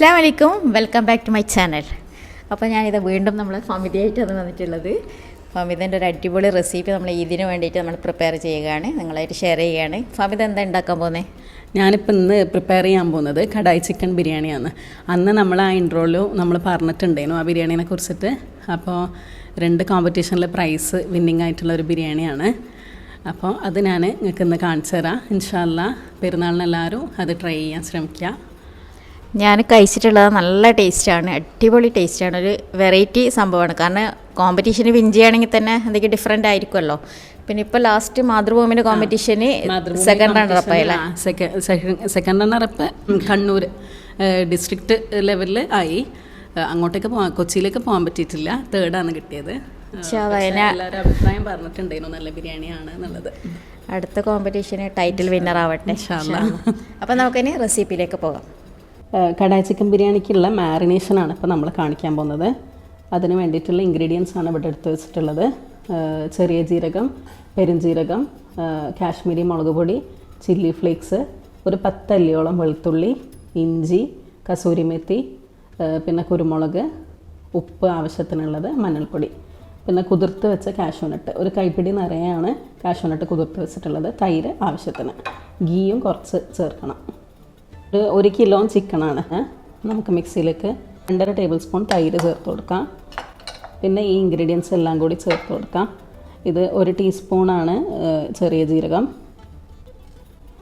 അസ്സാം വലൈക്കും welcome back to my channel അപ്പോൾ ഞാനിത് വീണ്ടും നമ്മൾ ഫമിതയായിട്ടാണ് വന്നിട്ടുള്ളത്. ഫമിതന്റെ ഒരു അടിപൊളി റെസിപ്പി നമ്മൾ ഇതിന് വേണ്ടിയിട്ട് നമ്മൾ പ്രിപ്പയർ ചെയ്യുകയാണ്. നിങ്ങളായിട്ട് ഷെയർ ചെയ്യുകയാണ്. ഫമിത എന്താ ഉണ്ടാക്കാൻ പോകുന്നത് ഞാനിപ്പോൾ ഇന്ന് പ്രിപ്പയർ ചെയ്യാൻ പോകുന്നത് കടായി ചിക്കൻ ബിരിയാണിയാണ്. അന്ന് നമ്മൾ ആ ഇൻട്രോയിലും നമ്മൾ പറഞ്ഞിട്ടുണ്ടായിരുന്നു ആ ബിരിയാണിനെ കുറിച്ചിട്ട്. അപ്പോൾ രണ്ട് കോമ്പറ്റീഷനിലെ പ്രൈസ് വിന്നിങ് ആയിട്ടുള്ള ഒരു ബിരിയാണിയാണ്. അപ്പോൾ അത് ഞാൻ നിങ്ങൾക്ക് ഇന്ന് കാണിച്ചു തരാം. ഇൻഷാല്ല പെരുന്നാളിനെല്ലാവരും അത് ട്രൈ ചെയ്യാൻ ശ്രമിക്കുക ഞാൻ കഴിച്ചിട്ടുള്ളത് നല്ല ടേസ്റ്റാണ് അടിപൊളി ടേസ്റ്റാണ് ഒരു വെറൈറ്റി സംഭവമാണ്. കാരണം കോമ്പറ്റീഷന് വിൻ ചെയ്യുകയാണെങ്കിൽ തന്നെ എന്തെങ്കിലും ഡിഫറെന്റ് ആയിരിക്കുമല്ലോ. പിന്നെ ഇപ്പോൾ ലാസ്റ്റ് മാതൃഭൂമിന്റെ കോമ്പറ്റീഷന് second runner അപ്പായല്ലേ second runner up Kannur district ലെവലിൽ ആയി. അങ്ങോട്ടേക്ക് പോകാൻ കൊച്ചിയിലേക്ക് പോകാൻ പറ്റിയിട്ടില്ല. തേർഡാണ് കിട്ടിയത്. അഭിപ്രായം പറഞ്ഞിട്ടുണ്ടായിരുന്നു നല്ല ബിരിയാണിയാണ് എന്നുള്ളത്. അടുത്ത കോമ്പറ്റീഷന് ടൈറ്റിൽ വിന്നർ ആവട്ടെ. അപ്പം നമുക്കിനി റെസിപ്പിയിലേക്ക് പോകാം. കടായി ചിക്കൻ ബിരിയാണിക്കുള്ള മാറിനേഷനാണ് ഇപ്പോൾ നമ്മൾ കാണിക്കാൻ പോകുന്നത്. അതിന് വേണ്ടിയിട്ടുള്ള ഇൻഗ്രീഡിയൻസ് ആണ് ഇവിടെ എടുത്ത് വെച്ചിട്ടുള്ളത്. ചെറിയ ജീരകം പെരുംജീരകം കാശ്മീരി മുളക് പൊടി ചില്ലി ഫ്ലേക്സ് ഒരു പത്തല്ലിയോളം വെളുത്തുള്ളി ഇഞ്ചി കസൂരി മെത്തി പിന്നെ കുരുമുളക് ഉപ്പ് ആവശ്യത്തിനുള്ളത് മഞ്ഞൾപ്പൊടി. പിന്നെ കുതിർത്ത് വെച്ച കാഷ്യൂനട്ട്. ഒരു കൈപ്പിടി നിറയാണ് കാഷ്യൂനട്ട് കുതിർത്ത് വെച്ചിട്ടുള്ളത്. തൈര് ആവശ്യത്തിന്. ഗീയും കുറച്ച് ചേർക്കണം. ഒരു കിലോ ചിക്കനാണ് നമുക്ക് മിക്സിയിലേക്ക് രണ്ടര ടേബിൾ സ്പൂൺ തൈര് ചേർത്ത് കൊടുക്കാം. പിന്നെ ഈ ഇൻഗ്രീഡിയൻസ് എല്ലാം കൂടി ചേർത്ത് കൊടുക്കാം. ഇത് ഒരു ടീസ്പൂണാണ് ചെറിയ ജീരകം.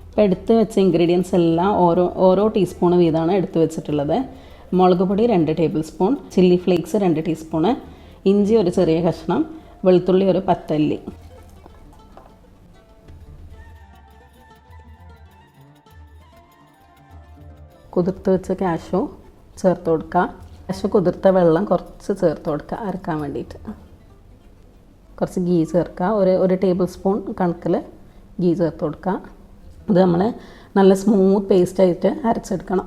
അപ്പോൾ എടുത്ത് വെച്ച ഇൻഗ്രീഡിയൻസ് എല്ലാം ഓരോ ഓരോ ടീസ്പൂൺ വീതമാണ് എടുത്ത് വെച്ചിട്ടുള്ളത്. മുളക് പൊടി രണ്ട് ടേബിൾ സ്പൂൺ ചില്ലി ഫ്ലേക്സ് രണ്ട് ടീസ്പൂണ് ഇഞ്ചി ഒരു ചെറിയ കഷ്ണം വെളുത്തുള്ളി ഒരു പത്തല്ലി. കുതിർത്ത് വെച്ച കാഷു ചേർത്ത് കൊടുക്കുക കാഷു കുതിർത്ത വെള്ളം കുറച്ച് ചേർത്ത് കൊടുക്കുക അരക്കാൻ വേണ്ടിയിട്ട്. കുറച്ച് ഗീ ചേർക്കുക ഒരു ഒരു ടേബിൾ സ്പൂൺ കണക്കിൽ ഗീ ചേർത്ത് കൊടുക്കുക ഇത് നമ്മൾ നല്ല സ്മൂത്ത് പേസ്റ്റായിട്ട് അരച്ചെടുക്കണം.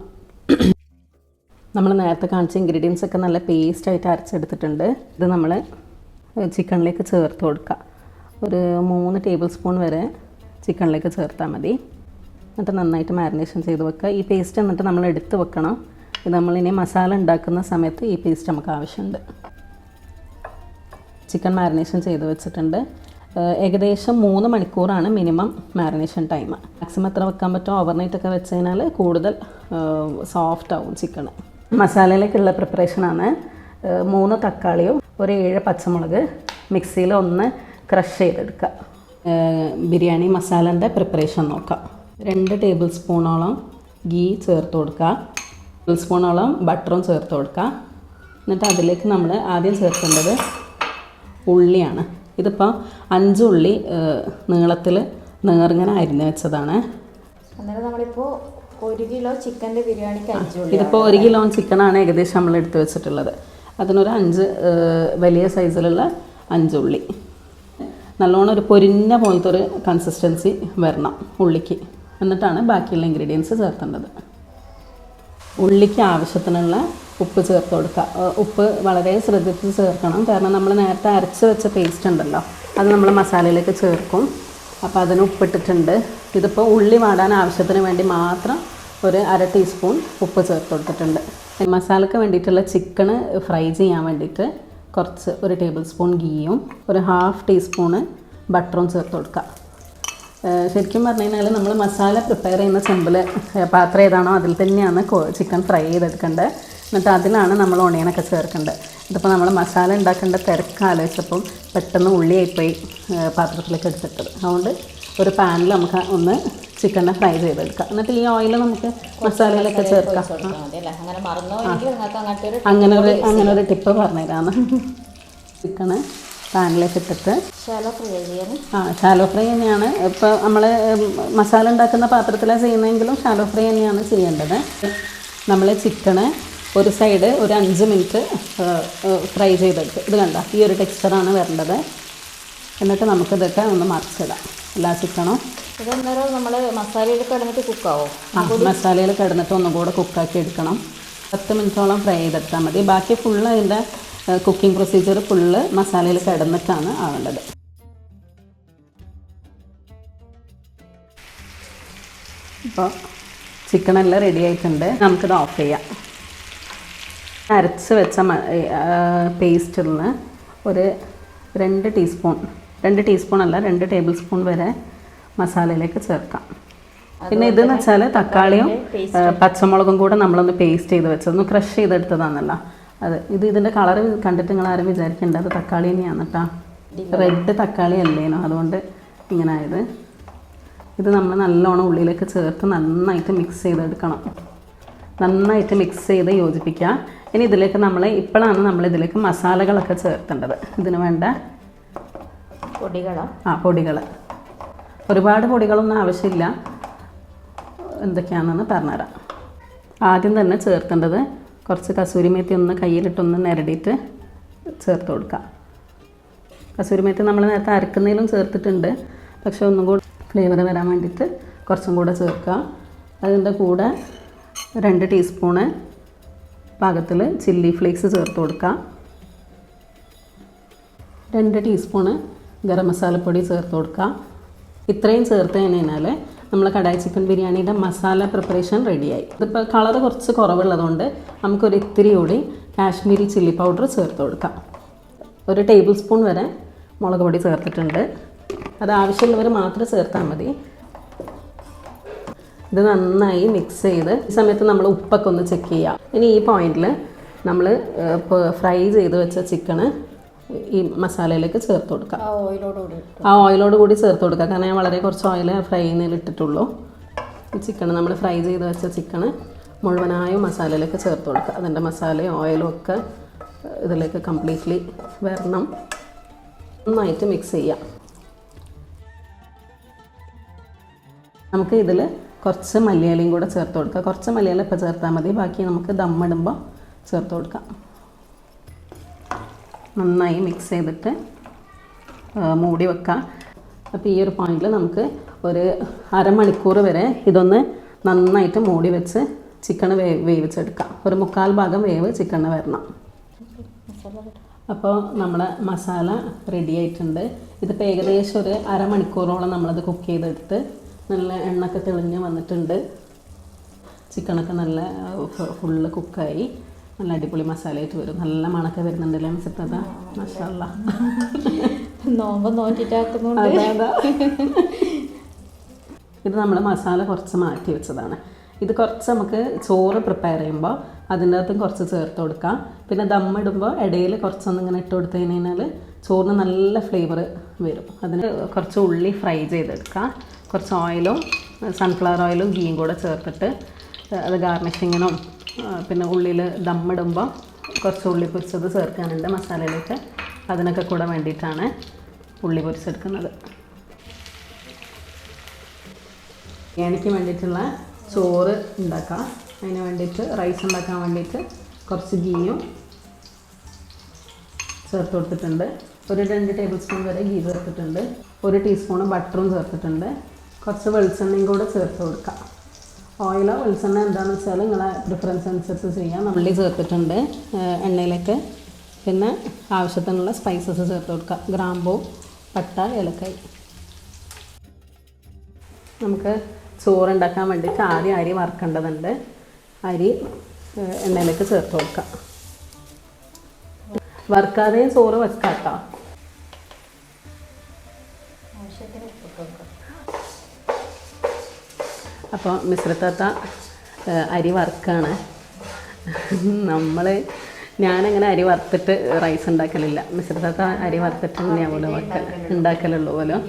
നമ്മൾ നേരത്തെ കാണിച്ച ഇൻഗ്രീഡിയൻസ് ഒക്കെ നല്ല പേസ്റ്റായിട്ട് അരച്ചെടുത്തിട്ടുണ്ട്. ഇത് നമ്മൾ ചിക്കണിലേക്ക് ചേർത്ത് കൊടുക്കുക ഒരു മൂന്ന് ടേബിൾ സ്പൂൺ വരെ ചിക്കണിലേക്ക് ചേർത്താൽ മതി. എന്നിട്ട് നന്നായിട്ട് മാരിനേഷൻ ചെയ്ത് വെക്കുക. ഈ പേസ്റ്റ് എന്നിട്ട് നമ്മൾ എടുത്ത് വെക്കണം. ഇത് നമ്മളിനി മസാല ഉണ്ടാക്കുന്ന സമയത്ത് ഈ പേസ്റ്റ് നമുക്ക് ആവശ്യമുണ്ട്. ചിക്കൻ മാരിനേഷൻ ചെയ്ത് വെച്ചിട്ടുണ്ട്. ഏകദേശം മൂന്ന് മണിക്കൂറാണ് മിനിമം മാരിനേഷൻ ടൈം മാക്സിമം എത്ര വെക്കാൻ പറ്റുമോ ഓവർനൈറ്റ് ഒക്കെ വെച്ച് കഴിഞ്ഞാൽ കൂടുതൽ സോഫ്റ്റ് ആവും ചിക്കൻ മസാലയിലേക്കുള്ള പ്രിപ്പറേഷനാണ് മൂന്ന് തക്കാളിയും ഒരു ഏഴ് പച്ചമുളക് മിക്സിയിൽ ഒന്ന് ക്രഷ് ചെയ്തെടുക്കുക. ബിരിയാണി മസാലന്റെ പ്രിപ്പറേഷൻ നോക്കാം. രണ്ട് ടേബിൾ സ്പൂണോളം ഗീ ചേർത്ത് കൊടുക്കുക. ടേബിൾ സ്പൂണോളം ബട്ടറും ചേർത്ത് കൊടുക്കുക. എന്നിട്ട് അതിലേക്ക് നമ്മൾ ആദ്യം ചേർക്കേണ്ടത് ഉള്ളിയാണ്. ഇതിപ്പോൾ അഞ്ച് ഉള്ളി നീളത്തിൽ നേർങ്ങനെ അരിഞ്ഞ് വെച്ചതാണ്. അന്നേരം നമ്മളിപ്പോൾ ഒരു കിലോ ചിക്കന്റെ ബിരിയാണിക്ക് അഞ്ചു ഇതിപ്പോൾ ഒരു കിലോ ചിക്കനാണ് ഏകദേശം നമ്മൾ എടുത്ത് വെച്ചിട്ടുള്ളത്. അതിനൊരു അഞ്ച് വലിയ സൈസിലുള്ള അഞ്ച് ഉള്ളി. നല്ലോണം ഒരു പൊരിഞ്ഞ പോലത്തെ ഒരു കൺസിസ്റ്റൻസി വരണം ഉള്ളിക്ക്. എന്നിട്ടാണ് ബാക്കിയുള്ള ഇൻഗ്രീഡിയൻസ് ചേർത്തേണ്ടത്. ഉള്ളിക്ക് ആവശ്യത്തിനുള്ള ഉപ്പ് ചേർത്ത് കൊടുക്കുക. ഉപ്പ് വളരെ ശ്രദ്ധിച്ച് ചേർക്കണം. കാരണം നമ്മൾ നേരത്തെ അരച്ച് വെച്ച പേസ്റ്റ് ഉണ്ടല്ലോ അത് നമ്മൾ മസാലയിലേക്ക് ചേർക്കും. അപ്പോൾ അതിന് ഉപ്പിട്ടിട്ടുണ്ട്. ഇതിപ്പോൾ ഉള്ളി വാടാൻ ആവശ്യത്തിന് വേണ്ടി മാത്രം ഒരു അര ടീസ്പൂൺ ഉപ്പ് ചേർത്ത് കൊടുത്തിട്ടുണ്ട്. മസാലയ്ക്ക് വേണ്ടിയിട്ടുള്ള ചിക്കന് ഫ്രൈ ചെയ്യാൻ വേണ്ടിയിട്ട് കുറച്ച് ഒരു ടേബിൾ സ്പൂൺ ഗീയും ഒരു ഹാഫ് ടീസ്പൂണ് ബട്ടറും ചേർത്ത് കൊടുക്കുക. ശരിക്കും പറഞ്ഞു കഴിഞ്ഞാൽ നമ്മൾ മസാല പ്രിപ്പയർ ചെയ്യുന്ന ചെമ്പിൽ പാത്രം ഏതാണോ അതിൽ തന്നെയാണ് ചിക്കൻ ഫ്രൈ ചെയ്തെടുക്കേണ്ടത് എന്നിട്ട് അതിലാണ് നമ്മൾ ഒണിയനൊക്കെ ചേർക്കേണ്ടത് ഇതിപ്പോൾ നമ്മൾ മസാല ഉണ്ടാക്കേണ്ട തിരക്ക് ആലോചിച്ചപ്പം പെട്ടെന്ന് ഉള്ളിയായിപ്പോയി പാത്രത്തിലേക്ക് എടുത്തിട്ടത്. അതുകൊണ്ട് ഒരു പാനിൽ നമുക്ക് ഒന്ന് ചിക്കനെ ഫ്രൈ ചെയ്തെടുക്കാം. എന്നിട്ട് ഈ ഓയിൽ നമുക്ക് മസാലയിലൊക്കെ ചേർക്കാം. അങ്ങനെ ഒരു അങ്ങനെ ഒരു ടിപ്പ് പറഞ്ഞുതരാമെന്ന് ചിക്കന് പാനിലേക്ക് ഇട്ടിട്ട്. ശാലോ ഫ്രൈ ആ ഷാലോ ഫ്രൈ തന്നെയാണ്. ഇപ്പോൾ നമ്മൾ മസാല ഉണ്ടാക്കുന്ന പാത്രത്തിലാണ് ചെയ്യുന്നതെങ്കിലും ഷാലോ ഫ്രൈ തന്നെയാണ് ചെയ്യേണ്ടത്. നമ്മൾ ചിക്കന് ഒരു സൈഡ് ഒരു അഞ്ച് മിനിറ്റ് ഫ്രൈ ചെയ്തെടുത്ത് ഇത് കണ്ട? ഈ ഒരു ടെക്സ്ചറാണ് വരേണ്ടത്. എന്നിട്ട് നമുക്കിതൊക്കെ ഒന്ന് മറിച്ചിടാം. എല്ലാ ചിക്കനും. ഇതന്നേരം നമ്മൾ മസാലയിൽ കിടന്നിട്ട് കുക്കാവോ ആ മസാലയിൽ കിടന്നിട്ട് ഒന്നും കൂടെ കുക്കാക്കി എടുക്കണം. പത്ത് മിനിറ്റോളം ഫ്രൈ ചെയ്തെടുത്താൽ മതി. ബാക്കി ഫുള്ള് അതിന്റെ കുക്കിംഗ് പ്രൊസീജിയർ ഫുള്ള് മസാലയിൽ കിടന്നിട്ടാണ് ആവേണ്ടത്. ഇപ്പോൾ ചിക്കനെല്ലാം റെഡി ആയിട്ടുണ്ട്. നമുക്കിത് ഓഫ് ചെയ്യാം. അരച്ച് വെച്ച പേസ്റ്റിൽ നിന്ന് ഒരു രണ്ട് ടീസ്പൂൺ രണ്ട് ടീസ്പൂൺ അല്ല രണ്ട് ടേബിൾ സ്പൂൺ വരെ മസാലയിലേക്ക് ചേർക്കാം. പിന്നെ ഇതെന്ന് വെച്ചാൽ തക്കാളിയും പച്ചമുളകും കൂടെ നമ്മളൊന്ന് പേസ്റ്റ് ചെയ്ത് വെച്ചത് ഒന്ന് ക്രഷ് ചെയ്തെടുത്തതാണല്ലോ. അത് ഇത് ഇതിന്റെ കളർ കണ്ടിട്ട് നിങ്ങൾ ആരും വിചാരിക്കേണ്ട. അത് തക്കാളി തന്നെയാണ് കേട്ടോ റെഡ് തക്കാളി അല്ലേനോ? അതുകൊണ്ട് ഇങ്ങനെ ആയത്. ഇത് നമ്മൾ നല്ലോണം ഉള്ളിലേക്ക് ചേർത്ത് നന്നായിട്ട് മിക്സ് ചെയ്തെടുക്കണം. നന്നായിട്ട് മിക്സ് ചെയ്ത് യോജിപ്പിക്കുക. ഇനി ഇതിലേക്ക് നമ്മൾ ഇപ്പോഴാണ് നമ്മൾ ഇതിലേക്ക് മസാലകളൊക്കെ ചേർത്തേണ്ടത് ഇതിന് വേണ്ട പൊടികൾ ആ പൊടികൾ. ഒരുപാട് പൊടികളൊന്നും ആവശ്യമില്ല. എന്തൊക്കെയാണെന്ന് പറഞ്ഞുതരാം. ആദ്യം തന്നെ ചേർത്തേണ്ടത് കുറച്ച് കസൂരി മേത്തി ഒന്ന് കയ്യിലിട്ടൊന്ന് നിരടിയിട്ട് ചേർത്ത് കൊടുക്കാം. കസൂരി മേത്തി നമ്മൾ നേരത്തെ അരക്കുന്നതിലും ചേർത്തിട്ടുണ്ട്. പക്ഷേ ഒന്നും കൂടി ഫ്ലേവർ വരാൻ വേണ്ടിയിട്ട് കുറച്ചും കൂടെ ചേർക്കുക അതിന്റെ കൂടെ രണ്ട് ടീസ്പൂണ് പാകത്തിൽ ചില്ലി ഫ്ലേക്സ് ചേർത്ത് കൊടുക്കുക രണ്ട് ടീസ്പൂണ് ഗരം മസാലപ്പൊടി ചേർത്ത് കൊടുക്കുക ഇത്രയും ചേർത്ത് കഴിഞ്ഞാൽ നമ്മൾ കടായി ചിക്കൻ ബിരിയാണിയുടെ മസാല പ്രിപ്പറേഷൻ റെഡിയായി ഇതിപ്പോൾ കളർ കുറച്ച് കുറവുള്ളതുകൊണ്ട് നമുക്കൊരു ഇത്തിരി കൂടി കാശ്മീരി ചില്ലി പൗഡർ ചേർത്ത് കൊടുക്കാം. ഒരു ടേബിൾ സ്പൂൺ വരെ മുളക് പൊടി ചേർത്തിട്ടുണ്ട്. അത് ആവശ്യമുള്ളവർ മാത്രം ചേർത്താൽ മതി. ഇത് നന്നായി മിക്സ് ചെയ്ത് ഈ സമയത്ത് നമ്മൾ ഉപ്പൊക്കെ ഒന്ന് ചെക്ക് ചെയ്യാം. ഇനി ഈ പോയിന്റിൽ നമ്മൾ ഫ്രൈ ചെയ്ത് വെച്ച ചിക്കന് ഈ മസാലയിലേക്ക് ചേർത്ത് കൊടുക്കാം. ഓയിലോടുകൂടി ആ ഓയിലോട് കൂടി ചേർത്ത് കൊടുക്കുക കാരണം ഞാൻ വളരെ കുറച്ച് ഓയിൽ ഫ്രൈ ചെയ്യുന്നതിൽ ഇട്ടിട്ടുള്ളൂ. ഈ ചിക്കൻ നമ്മൾ ഫ്രൈ ചെയ്ത് വെച്ച ചിക്കണ് മുഴുവനായും മസാലയിലേക്ക് ചേർത്ത് കൊടുക്കുക അതിന്റെ മസാലയും ഓയിലും ഒക്കെ ഇതിലേക്ക് കംപ്ലീറ്റ്ലി വരണം. നന്നായിട്ട് മിക്സ് ചെയ്യാം. നമുക്ക് ഇതിൽ കുറച്ച് മല്ലിയിലയും കൂടെ ചേർത്ത് കൊടുക്കുക കുറച്ച് മല്ലിയില ഇപ്പോൾ ചേർത്താൽ മതി. ബാക്കി നമുക്ക് ദമ്മിടുമ്പോൾ ചേർത്ത് കൊടുക്കാം. നന്നായി മിക്സ് ചെയ്തിട്ട് മൂടി വെക്കാം. അപ്പോൾ ഈ ഒരു പോയിന്റിൽ നമുക്ക് ഒരു അരമണിക്കൂർ വരെ ഇതൊന്ന് നന്നായിട്ട് മൂടി വെച്ച് ചിക്കൻ വേ വേവിച്ചെടുക്കാം. ഒരു മുക്കാൽ ഭാഗം വേവ് ചിക്കന് വരണം. അപ്പോൾ നമ്മുടെ മസാല റെഡി ആയിട്ടുണ്ട്. ഇതിപ്പോൾ ഏകദേശം ഒരു അരമണിക്കൂറോളം നമ്മളത് കുക്ക് ചെയ്തെടുത്ത് നല്ല എണ്ണയൊക്കെ തെളിഞ്ഞ് വന്നിട്ടുണ്ട്. ചിക്കനൊക്കെ നല്ല ഫുള്ള് കുക്കായി നല്ല അടിപൊളി മസാലയായിട്ട് വരും. നല്ല മണക്കെ വരുന്നുണ്ടല്ലേ മിസത്തത മസാല നോമ്പ് അതെ ഇത് നമ്മൾ മസാല കുറച്ച് മാറ്റി വെച്ചതാണ്. ഇത് കുറച്ച് നമുക്ക് ചോറ് പ്രിപ്പയർ ചെയ്യുമ്പോൾ അതിന്റെ അകത്തും കുറച്ച് ചേർത്ത് കൊടുക്കാം. പിന്നെ ദമ്മിടുമ്പോൾ ഇടയിൽ കുറച്ചൊന്നും ഇങ്ങനെ ഇട്ട് കൊടുത്തു കഴിഞ്ഞാൽ ചോറിന് നല്ല ഫ്ലേവർ വരും. അതിന് കുറച്ച് ഉള്ളി ഫ്രൈ ചെയ്തെടുക്കാം. കുറച്ച് ഓയിലും സൺഫ്ലവർ ഓയിലും ഗീയും കൂടെ ചേർത്തിട്ട് അത് ഗാർണിഷിങ്ങിനും പിന്നെ ഉള്ളിൽ ദമ്മിടുമ്പോൾ കുറച്ച് ഉള്ളി പൊരിച്ചത് ചേർക്കാനുണ്ട് മസാലയിലേക്ക്. അതിനൊക്കെ കൂടെ വേണ്ടിയിട്ടാണ് ഉള്ളി പൊരിച്ചെടുക്കുന്നത്. ബിരിയാണിക്ക് വേണ്ടിയിട്ടുള്ള ചോറ് ഉണ്ടാക്കാം. അതിന് വേണ്ടിയിട്ട് റൈസ് ഉണ്ടാക്കാൻ വേണ്ടിയിട്ട് കുറച്ച് ഗീയും ചേർത്ത് കൊടുത്തിട്ടുണ്ട്. ഒരു രണ്ട് ടേബിൾ സ്പൂൺ വരെ ഗീ ചേർത്തിട്ടുണ്ട്. ഒരു ടീസ്പൂൺ ബട്ടറും ചേർത്തിട്ടുണ്ട്. കുറച്ച് വെളിച്ചെണ്ണയും കൂടെ ചേർത്ത് കൊടുക്കാം. ഓയിലോ വെളിച്ചെണ്ണ എന്താണെന്ന് വെച്ചാൽ നിങ്ങളെ പ്രിഫറൻസ് അനുസരിച്ച് ചെയ്യാം. ഉള്ളി ചേർത്തിട്ടുണ്ട് എണ്ണയിലേക്ക്. പിന്നെ ആവശ്യത്തിനുള്ള സ്പൈസസ് ചേർത്ത് കൊടുക്കുക ഗ്രാമ്പൂ പട്ട ഏലക്കായി. നമുക്ക് ചോറുണ്ടാക്കാൻ വേണ്ടിയിട്ട് ആദ്യം അരി വറക്കേണ്ടതുണ്ട്. അരി എണ്ണയിലേക്ക് ചേർത്ത് കൊടുക്കുക വറുക്കാതെയും ചോറ് വെക്കാം അപ്പോൾ മിശ്രത്താത്ത അരി വറുക്കാണ്. നമ്മൾ ഞാനങ്ങനെ അരി വറുത്തിട്ട് റൈസ് ഉണ്ടാക്കലില്ല. മിശ്രത്താത്ത അരി വറുത്തിട്ട് തന്നെയാണ് അവിടെ വെക്കൽ ഉണ്ടാക്കലുള്ളൂ പോലും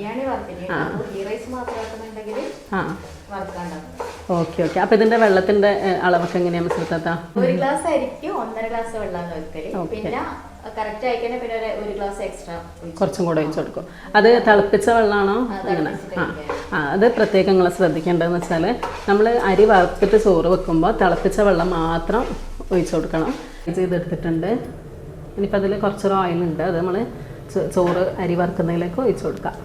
ആ. ആ. Okay okay. അപ്പോൾ ഇതിന്റെ വെള്ളത്തിന്റെ അളവൊക്കെ എങ്ങനെയാണ് മിശ്രത്താത്ത ഒരു ഗ്ലാസ് അരിക്കും ഒന്നര ഗ്ലാസ് വെള്ളമാണ് വെക്കൽ. പിന്നെ കറക്റ്റ് ആയിക്കന്നെ പിന്നെ ഒരു- ഗ്ലാസ് എക്സ്ട്രാ കുറച്ചും കൂടെ ഒഴിച്ചു കൊടുക്കും. അത് തിളപ്പിച്ച വെള്ളമാണോ എങ്ങനെ ആ. ആ അത് പ്രത്യേകം നിങ്ങൾ ശ്രദ്ധിക്കേണ്ടതെന്ന് വെച്ചാൽ നമ്മൾ അരി വറുത്തിട്ട് ചോറ് വെക്കുമ്പോൾ തിളപ്പിച്ച വെള്ളം മാത്രം ഒഴിച്ച് കൊടുക്കണം. ചെയ്തെടുത്തിട്ടുണ്ട്. ഇനിയിപ്പോൾ അതിൽ കുറച്ചൊരു ഓയിലുണ്ട് അത് നമ്മൾ ചോറ് അരി വറുക്കുന്നതിലേക്ക് ഒഴിച്ച് കൊടുക്കാം.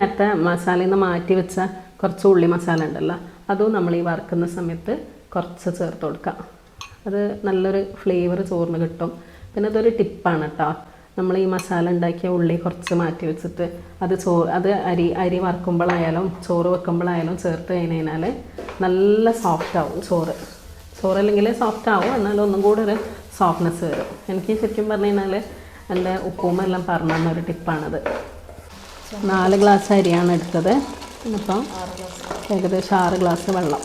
നേരത്തെ മസാലയിൽ നിന്ന് മാറ്റി വെച്ച കുറച്ച് ഉള്ളി മസാല ഉണ്ടല്ലോ അതും നമ്മൾ ഈ വറുക്കുന്ന സമയത്ത് കുറച്ച് ചേർത്ത് കൊടുക്കാം. അത് നല്ലൊരു ഫ്ലേവർ ചോറിന് കിട്ടും. പിന്നെ അതൊരു ടിപ്പാണ് കേട്ടോ നമ്മൾ ഈ മസാല ഉണ്ടാക്കിയ ഉള്ളി കുറച്ച് മാറ്റി വെച്ചിട്ട് അത് ചോറ് അത് അരി അരി വറുക്കുമ്പോഴായാലും ചോറ് വെക്കുമ്പോഴായാലും ചേർത്ത് കഴിഞ്ഞാൽ നല്ല സോഫ്റ്റ് ആവും ചോറ്. ചോറ് അല്ലെങ്കിൽ സോഫ്റ്റ് ആവും എന്നാലും ഒന്നും കൂടെ ഒരു സോഫ്റ്റ്നെസ് വരും. എനിക്ക് ശരിക്കും പറഞ്ഞു കഴിഞ്ഞാൽ എന്റെ ഉപ്പുമ്മ എല്ലാം പറഞ്ഞു തന്നൊരു ടിപ്പാണത് നാല് ഗ്ലാസ് അരിയാണ് എടുത്തത്. അപ്പം ഏകദേശം ആറ് ഗ്ലാസ് വെള്ളം.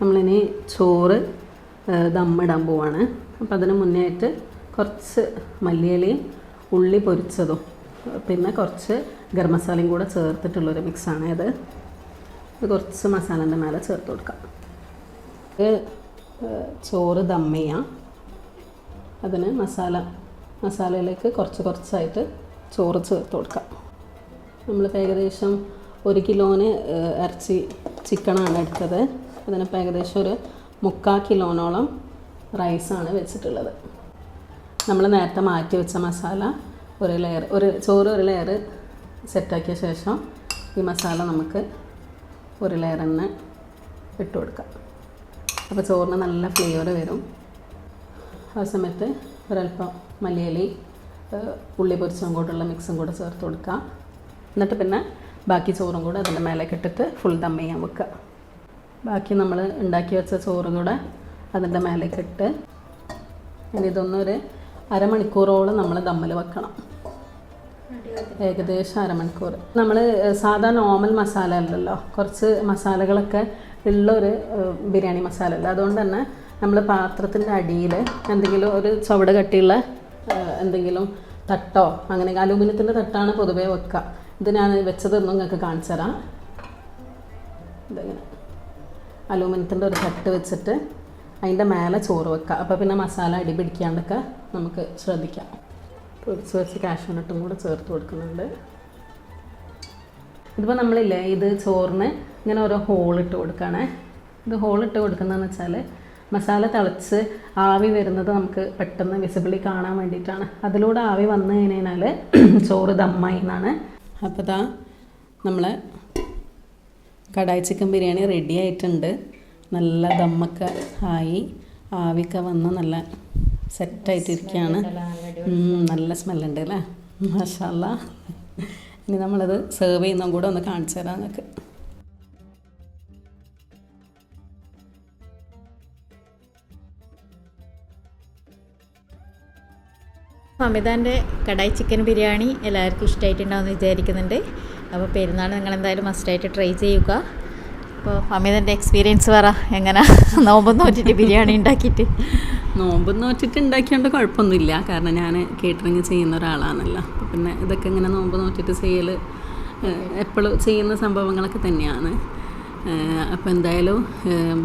നമ്മളിനി ചോറ് ദമ്മിടാൻ പോവാണ്. അപ്പോൾ അതിന് മുന്നേ ആയിട്ട് കുറച്ച് മല്ലിയിലയും ഉള്ളി പൊരിച്ചതും പിന്നെ കുറച്ച് ഗരം മസാലയും കൂടെ ചേർത്തിട്ടുള്ളൊരു മിക്സാണ് ഇത്. കുറച്ച് മസാലേന്റെ മേലെ ചേർത്ത് കൊടുക്കാം. ചോറ് ദം ചെയ്യാം. അതിന് മസാല മസാലയിലേക്ക് കുറച്ച് കുറച്ചായിട്ട് ചോറ് ചേർത്ത് കൊടുക്കാം. നമ്മളിപ്പോൾ ഏകദേശം ഒരു കിലോന് ഇറച്ചി ചിക്കനാണ് എടുത്തത്. അതിനിപ്പോൾ ഏകദേശം ഒരു മുക്കാൽ കിലോനോളം റൈസാണ് വെച്ചിട്ടുള്ളത്. നമ്മൾ നേരത്തെ മാറ്റി വെച്ച മസാല ഒരു ലെയർ ഒരു ചോറ് ഒരു ലെയർ സെറ്റാക്കിയ ശേഷം ഈ മസാല നമുക്ക് ഒരു ലെയർ തന്നെ ഇട്ട് കൊടുക്കാം. അപ്പോൾ ചോറിന് നല്ല ഫ്ലേവർ വരും. ആ സമയത്ത് ഒരല്പം മല്ലിയിലി ഉള്ളി പൊരിച്ചും കൂടെയുള്ള മിക്സും കൂടെ ചേർത്ത് കൊടുക്കുക എന്നിട്ട് പിന്നെ ബാക്കി ചോറും കൂടെ അതിന്റെ മേലേക്ക് ഇട്ടിട്ട് ഫുൾ ദം ചെയ്യാൻ വെക്കുക. ബാക്കി നമ്മൾ ഉണ്ടാക്കി വെച്ച ചോറും കൂടെ അതിന്റെ മേലേക്ക് ഇട്ട് ഇനി ഇതൊന്നൊരു അരമണിക്കൂറോളം നമ്മൾ ദമ്മിൽ വെക്കണം. ഏകദേശം അരമണിക്കൂർ. നമ്മൾ സാധാ നോർമൽ മസാല അല്ലല്ലോ. കുറച്ച് മസാലകളൊക്കെ ഉള്ളൊരു ബിരിയാണി മസാല അല്ല. അതുകൊണ്ട് തന്നെ നമ്മൾ പാത്രത്തിന്റെ അടിയിൽ എന്തെങ്കിലും ഒരു ചുവട് കട്ടിയുള്ള എന്തെങ്കിലും തട്ടോ അങ്ങനെ അലൂമിനിയത്തിന്റെ തട്ടാണ് പൊതുവേ വെക്കുക. ഇത് ഞാൻ വെച്ചതൊന്നും നിങ്ങൾക്ക് കാണിച്ചു തരാം. ഇതങ്ങനെ? അലൂമിനിയത്തിന്റെ ഒരു തട്ട് വെച്ചിട്ട് അതിന്റെ മേലെ ചോറ് വെക്കുക അപ്പോൾ പിന്നെ മസാല അടി പിടിക്കാണ്ടൊക്കെ നമുക്ക് ശ്രദ്ധിക്കാം. പൊരിച്ച് വെച്ച് കാഷ്യൂനട്ടും കൂടെ ചേർത്ത് കൊടുക്കുന്നുണ്ട്. ഇതിപ്പോൾ നമ്മളില്ലേ ഇത് ചോറിന് ഇങ്ങനെ ഓരോ ഹോളിട്ട് കൊടുക്കുകയാണേ. ഇത് ഹോളിട്ട് കൊടുക്കുന്നതെന്ന് വെച്ചാൽ മസാല തിളച്ച് ആവി വരുന്നത് നമുക്ക് പെട്ടെന്ന് വിസിബിളി കാണാൻ വേണ്ടിയിട്ടാണ്. അതിലൂടെ ആവി വന്നു കഴിഞ്ഞാൽ ചോറ് ദമ്മായി എന്നാണ്. അപ്പോൾ ഇതാ നമ്മൾ കടായി ചിക്കൻ ബിരിയാണി റെഡി ആയിട്ടുണ്ട്. നല്ല ദമ്മൊക്കെ ആയി ആവിയൊക്കെ വന്ന് നല്ല സെറ്റായിട്ടിരിക്കുകയാണ്. നല്ല സ്മെല്ലുണ്ട് അല്ലേ? മഷാല്ല ഇനി നമ്മളത് സെർവ് ചെയ്യുന്നതും കൂടെ ഒന്ന് കാണിച്ചു തരാം നിങ്ങൾക്ക് അമിതാന്റെ കടായി ചിക്കൻ ബിരിയാണി എല്ലാവർക്കും ഇഷ്ടമായിട്ടുണ്ടാവുമെന്ന് വിചാരിക്കുന്നുണ്ട്. അപ്പോൾ പെരുന്നാൾ നിങ്ങൾ എന്തായാലും മസ്റ്റായിട്ട് ട്രൈ ചെയ്യുക. അപ്പോൾ അമിതന്റെ എക്സ്പീരിയൻസ് പറ എങ്ങനെ? നോമ്പ് നോറ്റിട്ട് ബിരിയാണി ഉണ്ടാക്കിയിട്ട്. നോമ്പ് നോറ്റിട്ട് ഉണ്ടാക്കിയോണ്ട് കുഴപ്പമൊന്നുമില്ല. കാരണം ഞാൻ കേറ്ററിങ് ചെയ്യുന്ന ഒരാളാണല്ലോ. അപ്പോൾ പിന്നെ ഇതൊക്കെ ഇങ്ങനെ നോമ്പ് നോറ്റിട്ട് ചെയ്യൽ എപ്പോഴും ചെയ്യുന്ന സംഭവങ്ങളൊക്കെ തന്നെയാണ്. അപ്പോൾ എന്തായാലും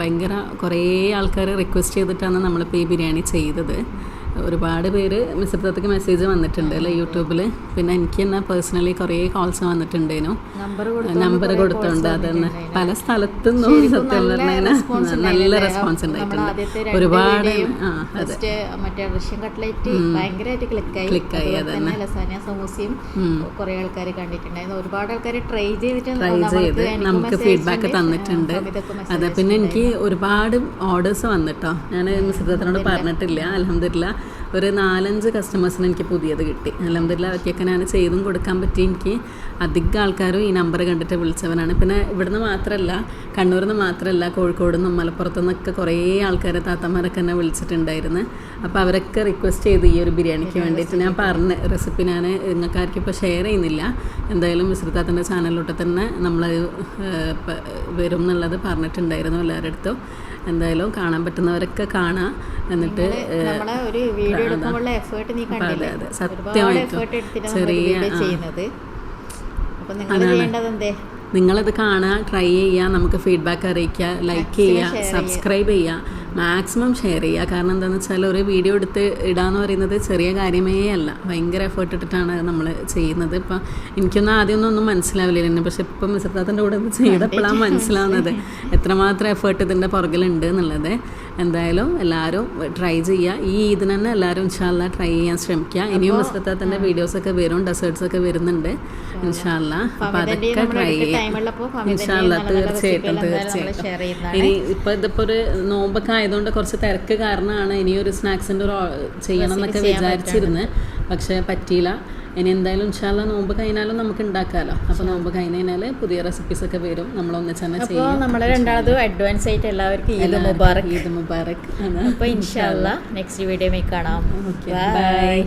ഭയങ്കര കുറേ ആൾക്കാർ റിക്വസ്റ്റ് ചെയ്തിട്ടാണ് നമ്മളിപ്പോൾ ഈ ബിരിയാണി ചെയ്തത്. ഒരുപാട് പേര് മിസ്രത്തേക്ക് മെസ്സേജ് വന്നിട്ടുണ്ട് അല്ലേ യൂട്യൂബിൽ പിന്നെ എനിക്ക് തന്നെ പേഴ്സണലി കുറേ കോൾസ് വന്നിട്ടുണ്ടേനു. നമ്പർ കൊടുത്തോണ്ട് അതന്നെ പല സ്ഥലത്തു നിന്നും സത്യം പറഞ്ഞാൽ നല്ല റെസ്പോൺസ് ഉണ്ടായിട്ടുണ്ട്. ഒരുപാട് മറ്റേ റഷ്യൻ കട്ട്ലറ്റ് ഭയങ്കരമായിട്ട് ക്ലിക്കായി ക്ലിക്കായി തന്നെ ലസാനിയ സമൂസയും കുറേ ആൾക്കാർ കണ്ടിട്ടുണ്ടായിരുന്നു. ഒരുപാട് ആൾക്കാർ ട്രൈ ചെയ്തിട്ട് ട്രൈ ചെയ്ത് നമുക്ക് ഫീഡ്ബാക്ക് തന്നിട്ടുണ്ട്. അതെ പിന്നെ എനിക്ക് ഒരുപാട് ഓർഡേഴ്സ് വന്നിട്ടോ. ഞാൻ മിശ്രിതത്തിനോട് പറഞ്ഞിട്ടില്ല അലഹമില്ല ഒരു നാലഞ്ച് കസ്റ്റമേഴ്സിന് എനിക്ക് പുതിയത് കിട്ടി. അല്ലാതില്ല അവയ്ക്കൊക്കെ ഞാൻ ചെയ്തും കൊടുക്കാൻ പറ്റി എനിക്ക് അധികം ആൾക്കാരും ഈ നമ്പർ കണ്ടിട്ട് വിളിച്ചവനാണ്. പിന്നെ ഇവിടുന്ന് മാത്രമല്ല കണ്ണൂരിൽ നിന്ന് മാത്രമല്ല കോഴിക്കോട് നിന്നും മലപ്പുറത്തു നിന്നൊക്കെ കുറേ ആൾക്കാരെ താത്തമാരൊക്കെ എന്നെ വിളിച്ചിട്ടുണ്ടായിരുന്നു. അപ്പോൾ അവരൊക്കെ റിക്വസ്റ്റ് ചെയ്ത് ഈ ഒരു ബിരിയാണിക്ക് വേണ്ടിയിട്ട് ഞാൻ പറഞ്ഞ റെസിപ്പി ഞാൻ നിങ്ങൾക്കാർക്കും ഇപ്പോൾ ഷെയർ ചെയ്യുന്നില്ല. എന്തായാലും മിശ്രിതാത്തിന്റെ ചാനലിലോട്ട് തന്നെ നമ്മൾ വരും എന്നുള്ളത് പറഞ്ഞിട്ടുണ്ടായിരുന്നു എല്ലാവരുടെ അടുത്തും എന്തായാലും കാണാൻ പറ്റുന്നവരൊക്കെ കാണാം. എന്നിട്ട് ഒരു വീഡിയോ എടുക്കുമ്പോഴുള്ള എഫേർട്ട് നീ കണ്ടില്ലേ? അതെ, ഒരുപാട് സത്യമായിട്ടും. എഫേർട്ട് ചെറിയ, വീഡിയോ ചെയ്യുന്നത്. അപ്പൊ നിങ്ങൾ ചെയ്യേണ്ടത് എന്തേ നിങ്ങളത് കാണുക ട്രൈ ചെയ്യുക നമുക്ക് ഫീഡ്ബാക്ക് അറിയിക്കുക ലൈക്ക് ചെയ്യുക സബ്സ്ക്രൈബ് ചെയ്യുക മാക്സിമം ഷെയർ ചെയ്യുക. കാരണം എന്താണെന്ന് വെച്ചാൽ ഒരു വീഡിയോ എടുത്ത് ഇടാന്ന് പറയുന്നത് ചെറിയ കാര്യമേ അല്ല. ഭയങ്കര എഫേർട്ട് ഇട്ടിട്ടാണ് നമ്മൾ ചെയ്യുന്നത്. ഇപ്പം എനിക്കൊന്നും ആദ്യമൊന്നും ഒന്നും മനസ്സിലാവില്ല തന്നെ പക്ഷെ ഇപ്പം മിസ്രത്താത്തിന്റെ കൂടെ ചെയ്തപ്പോഴാണ് മനസ്സിലാവുന്നത്. എത്രമാത്രം എഫേർട്ട് ഇതിന്റെ പുറകിലുണ്ട് എന്നുള്ളത്. എന്തായാലും എല്ലാവരും ട്രൈ ചെയ്യുക ഈ ഇതിന് തന്നെ എല്ലാവരും ഇൻഷാല്ല ട്രൈ ചെയ്യാൻ ശ്രമിക്കുക ഇനിയും മിസ്രത്താത്തിന്റെ വീഡിയോസൊക്കെ വരും ഡെസേർട്സ് ഒക്കെ വരുന്നുണ്ട് ഇൻഷാല്ല അപ്പോൾ അതൊക്കെ ട്രൈ ചെയ്യുക ടൈമുള്ളപ്പോ ഇൻഷാല്ല തീർച്ചയായിട്ടും തീർച്ചയായിട്ടും. ഇനി ഇപ്പൊ ഇതിപ്പോ ഒരു നോമ്പൊക്കെ ആയതുകൊണ്ട് കുറച്ച് തിരക്ക് കാരണമാണ് ഇനിയൊരു സ്നാക്സിന്റെ സ്നാക്സിന്റെ ഒരു ചെയ്യണം എന്നൊക്കെ വിചാരിച്ചിരുന്നു. പക്ഷെ പറ്റിയില്ല. ഇനി എന്തായാലും ഇൻഷാല്ല നോമ്പ് കഴിഞ്ഞാലും നമുക്ക് ഉണ്ടാക്കാമല്ലോ അപ്പോൾ നോമ്പ് കഴിഞ്ഞ് കഴിഞ്ഞാൽ പുതിയ റെസിപ്പീസ് ഒക്കെ വരും. നമ്മൾ ഒന്നിച്ച് തന്നെ ചെയ്യും നമ്മൾ രണ്ടാമതും അഡ്വാൻസ് ആയിട്ട് എല്ലാവർക്കും ഈദ് മുബാറക്. ഈദ് മുബാറക്. അപ്പോൾ ഇൻഷാല്ല നെക്സ്റ്റ് വീഡിയോ കാണാം. Okay bye